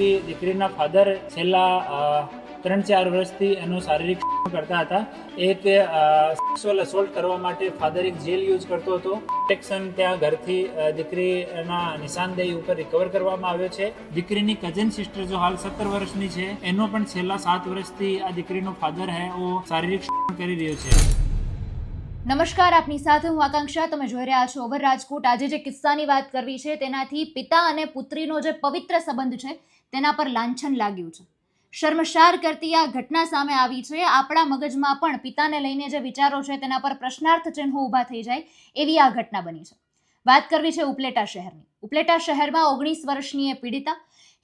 કે દીકરીના ફાધર છેલ્લા ત્રણ ચાર વર્ષથી એનો શારીરિક કરતા હતા. એક સેક્સ્યુઅલ અસોલ્ટ કરવા માટે ફાધર એક જેલ યુઝ કરતો હતો. પ્રોટેક્શન ત્યાં ઘરથી દીકરીના નિશાનદેહી ઉપર રિકવર કરવામાં આવ્યો છે. દીકરીની કઝન સિસ્ટર જો હાલ સત્તર વર્ષની છે, એનો પણ છેલ્લા સાત વર્ષથી આ દીકરીનો ફાધર હે, ઓ શારીરિક કરી રહ્યો છે. નમસ્કાર, આપની સાથે હું આકાંક્ષા. તમે જોઈ રહ્યા છો ઓવર રાજકોટ. આજે જે કિસ્સાની વાત કરવી છે, તેનાથી પિતા અને પુત્રીનો જે પવિત્ર સંબંધ છે તેના પર લાંછન લાગ્યું છે. શર્મશાર કરતી આ ઘટના સામે આવી છે. આપણા મગજમાં પણ પિતાને લઈને જે વિચારો છે તેના પર પ્રશ્નાર્થ ચિહ્નો ઊભા થઈ જાય એવી આ ઘટના બની છે. વાત કરવી છે ઉપલેટા શહેરની. ઉપલેટા શહેરમાં ઓગણીસ વર્ષની પીડિતા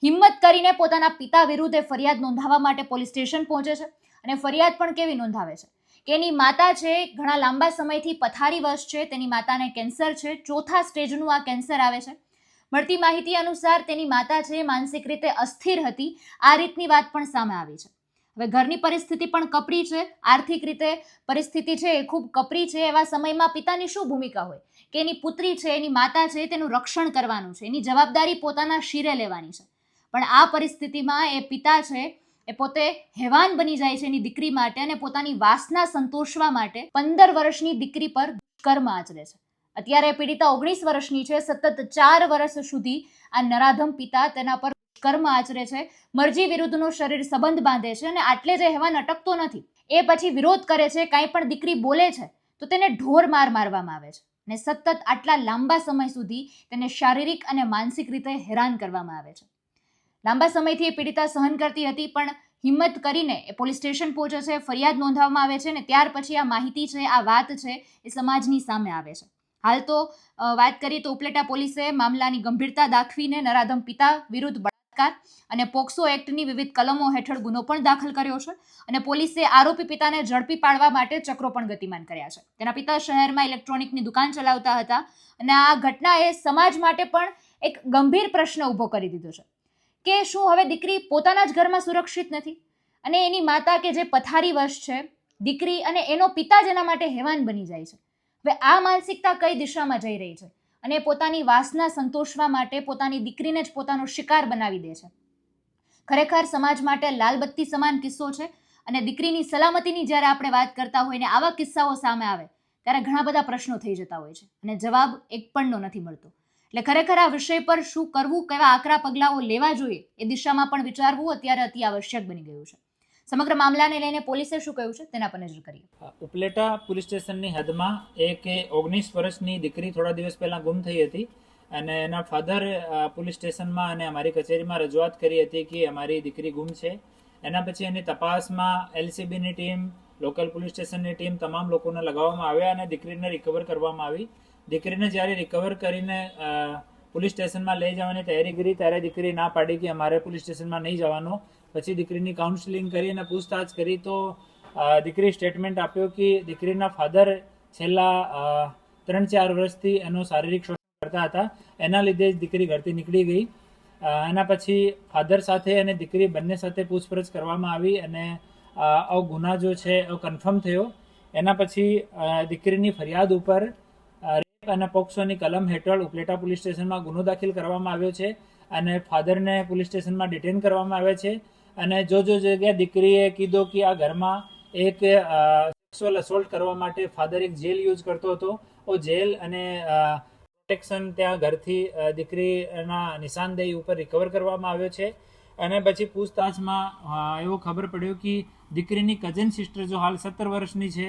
હિંમત કરીને પોતાના પિતા વિરુદ્ધ ફરિયાદ નોંધાવવા માટે પોલીસ સ્ટેશન પહોંચે છે અને ફરિયાદ પણ કેવી નોંધાવે છે? કે એની માતા છે, ઘણા લાંબા સમયથી પથારી વશ છે. તેની માતાને કેન્સર છે. ચોથા સ્ટેજનું આ કેન્સર આવે છે. મળતી માહિતી અનુસાર તેની માતા છે, માનસિક રીતે અસ્થિર હતી. આ રીતની વાત પણ સામે આવી છે. હવે ઘરની પરિસ્થિતિ પણ કપરી છે. આર્થિક રીતે પરિસ્થિતિ છે એ ખૂબ કપરી છે. એવા સમયમાં પિતાની શું ભૂમિકા હોય? કે એની પુત્રી છે, એની માતા છે, તેનું રક્ષણ કરવાનું છે. એની જવાબદારી પોતાના શિરે લેવાની છે. પણ આ પરિસ્થિતિમાં એ પિતા છે, એ પોતે હેવાન બની જાય છે એની દીકરી માટે અને પોતાની વાસના સંતોષવા માટે પંદર વર્ષની દીકરી પર કર્મ આચરે છે. અત્યારે પીડિતા ઓગણીસ વર્ષની છે, સતત ચાર વર્ષ સુધી આ નરાધમ પિતા તેના પર કર્મ આચરે છે, મરજી વિરુદ્ધનો શરીર સંબંધ બાંધે છે અને આટલે જ હેવાન અટકતો નથી, એ પછી વિરોધ કરે છે, કાંઈ પણ દીકરી બોલે છે, તો તેને ઢોર માર મારવામાં આવે છે અને સતત આટલા લાંબા સમય સુધી તેને શારીરિક અને માનસિક રીતે હેરાન કરવામાં આવે છે. લાંબા સમયથી એ પીડિતા સહન કરતી હતી, પણ હિંમત કરીને એ પોલીસ સ્ટેશન પહોંચે છે, ફરિયાદ નોંધાવવામાં આવે છે અને ત્યાર પછી આ માહિતી છે, આ વાત છે, એ સમાજની સામે આવે છે. હાલ તો વાત કરીએ તો ઉપલેટા પોલીસે મામલાની ગંભીરતા દાખવીને નરાધમ પિતા વિરુદ્ધ બળાત્કાર અને પોક્સો એક્ટની વિવિધ કલમો હેઠળ ગુનો પણ દાખલ કર્યો છે અને પોલીસે આરોપી પિતાને ઝડપી પાડવા માટે ચક્રો પણ ગતિમાન કર્યા છે. તેના પિતા શહેરમાં ઇલેક્ટ્રોનિકની દુકાન ચલાવતા હતા અને આ ઘટનાએ સમાજ માટે પણ એક ગંભીર પ્રશ્ન ઊભો કરી દીધો છે. કે શું હવે દીકરી પોતાના જ ઘરમાં સુરક્ષિત નથી? અને એની માતા કે જે પથારી વર્ષ છે, દીકરી અને એનો પિતા જ એના માટે હેવાન બની જાય છે. હવે આ માનસિકતા કઈ દિશામાં જઈ રહી છે? અને પોતાની વાસના સંતોષવા માટે પોતાની દીકરીને જ પોતાનો શિકાર બનાવી દે છે. ખરેખર સમાજ માટે લાલબત્તી સમાન કિસ્સો છે અને દીકરીની સલામતીની જ્યારે આપણે વાત કરતા હોય ને આવા કિસ્સાઓ સામે આવે, ત્યારે ઘણા બધા પ્રશ્નો થઈ જતા હોય છે અને જવાબ એક પણનો નથી મળતો. એટલે ખરેખર આ વિષય પર શું કરવું, કેવા આકરા પગલાઓ લેવા જોઈએ એ દિશામાં પણ વિચારવું અત્યારે અતિ આવશ્યક બની ગયું છે. સમગ્ર મામલાને લઈને પોલીસે શું કહ્યું છે તેના પર નજર કરીએ. ઉપલેટા પોલીસ સ્ટેશનની હદમાં એક ઓગણીસ વર્ષની દીકરી થોડા દિવસ પહેલા ગુમ થઈ હતી અને એના ફાધર પોલીસ સ્ટેશનમાં અને અમારી કચેરીમાં રજૂઆત કરી હતી કે અમારી દીકરી ગુમ છે. એના પછી એની તપાસમાં એલસીબીની ટીમ, લોકલ પોલીસ સ્ટેશનની ટીમ તમામ લોકોને લગાવવામાં આવ્યા અને દીકરીને રિકવર કરવામાં આવી. દીકરીને જ્યારે રિકવર કરીને પોલીસ સ્ટેશનમાં લઈ જવાની તૈયારી કરી ત્યારે દીકરી ના પાડી કે અમારે પોલીસ સ્ટેશનમાં નહીં જવાનું. પછી દીકરીની કાઉન્સિલિંગ કરી અને પૂછતાછ કરી તો દીકરી સ્ટેટમેન્ટ આપ્યો કે દીકરીના ફાધર છેલ્લા ત્રણ ચાર વર્ષથી એનો શારીરિક શોષણ કરતા હતા. એના લીધે જ દીકરી ઘરથી નીકળી ગઈ. એના પછી ફાધર સાથે અને દીકરી બંને સાથે પૂછપરછ કરવામાં આવી અને આવો ગુના જો છે એ કન્ફર્મ થયો. એના પછી દીકરીની ફરિયાદ ઉપર અને પોક્સોની કલમ હેઠળ ઉપલેટા પોલીસ સ્ટેશનમાં ગુનો દાખલ કરવામાં આવ્યો છે અને ફાધરને પોલીસ સ્ટેશનમાં ડિટેન કરવામાં આવે છે. અને જો જો જગ્યાએ દીકરીએ કીધું કે આ ઘરમાં એક સેક્સ્યુઅલ અસોલ્ટ કરવા માટે ફાધર એક જેલ યુઝ કરતો હતો. ઓ જેલ અને પ્રોટેક્શન ત્યાં ઘરથી દીકરીના નિશાનદેહી ઉપર રિકવર કરવામાં આવ્યો છે. અને પછી પૂછતાછમાં એવો ખબર પડ્યો કે દીકરીની કઝન સિસ્ટર જો હાલ સત્તર વર્ષની છે,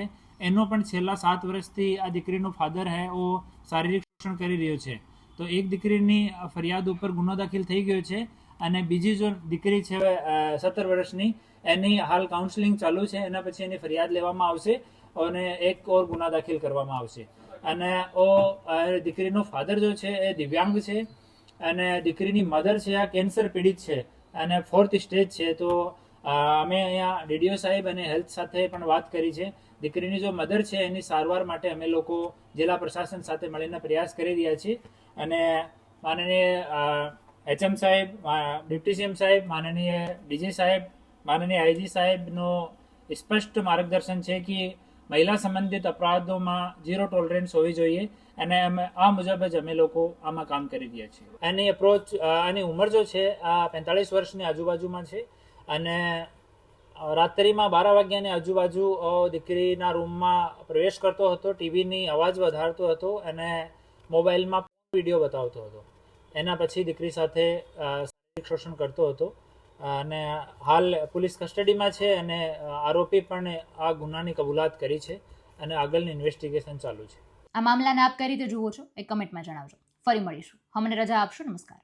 એનો પણ છેલ્લા સાત વર્ષથી આ દીકરીનો ફાધર હે, ઓ શારીરિક શોષણ કરી રહ્યો છે. તો એક દીકરીની ફરિયાદ ઉપર ગુનો દાખલ થઈ ગયો છે. અને બીજી જો દીકરી છે સત્તર વર્ષની, એની હાલ કાઉન્સેલિંગ ચાલુ છે, એના પછી એની ફરિયાદ લેવામાં આવશે અને એક ઓર ગુના દાખલ કરવામાં આવશે. અને ઓ દીકરીનો ફાધર જો છે, એ દિવ્યાંગ છે અને દીકરીની મધર છે, આ કેન્સર પીડિત છે અને ફોર્થ સ્ટેજ છે, તો અમે અહીંયા ડીડીઓ સાહેબ અને હેલ્થ સાથે પણ વાત કરી છે. દીકરીની જો મધર છે, એની સારવાર માટે અમે લોકો જિલ્લા પ્રશાસન સાથે મળીને પ્રયાસ કરી રહ્યા છીએ અને માનનીય એચએમ સાહેબ ડિપ્ટી સીએમ સાહેબ, માનનીય ડીજી સાહેબ, માનનીય આઈજી સાહેબનો સ્પષ્ટ માર્ગદર્શન છે કે મહિલા સંબંધિત અપરાધોમાં ઝીરો ટોલરન્સ હોવી જોઈએ અને અમે, આ મુજબ જ અમે લોકો આમાં કામ કરી રહ્યા છીએ. એની અપ્રોચ આની ઉંમર જો છે, આ પેંતાળીસ વર્ષની આજુબાજુમાં છે અને રાત્રિમાં બાર વાગ્યાની આજુબાજુ દીકરીના રૂમમાં પ્રવેશ કરતો હતો, ટીવીની અવાજ વધારતો હતો અને મોબાઈલમાં વીડિયો બતાવતો હતો. એના પછી દીકરી સાથે શારીરિક શોષણ કરતો હતો. અને હાલ પોલીસ કસ્ટડીમાં છે અને આરોપી પણ આ ગુનાની કબૂલાત કરી છે અને આગળની ઇન્વેસ્ટિગેશન ચાલુ છે. આ મામલાને આપ કઈ રીતે જુઓ છો એ કમેન્ટમાં જણાવજો. ફરી મળીશું. અમને રજા આપશો. નમસ્કાર.